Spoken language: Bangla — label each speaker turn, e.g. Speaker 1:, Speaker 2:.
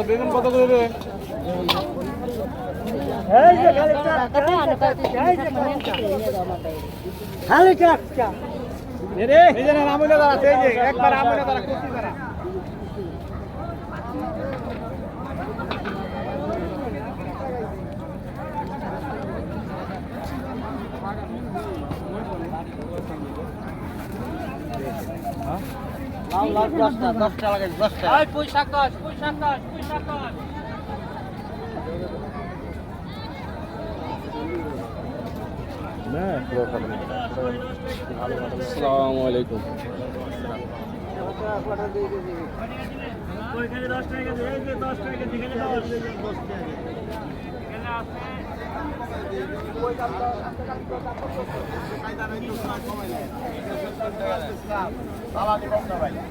Speaker 1: বেগুন কত করে রে এই যে একবার আমুলে দাঁড়া এই যে একবার আমুলে দাঁড়া কুস্তি দাঁড়া আসসালামু আলাইকুম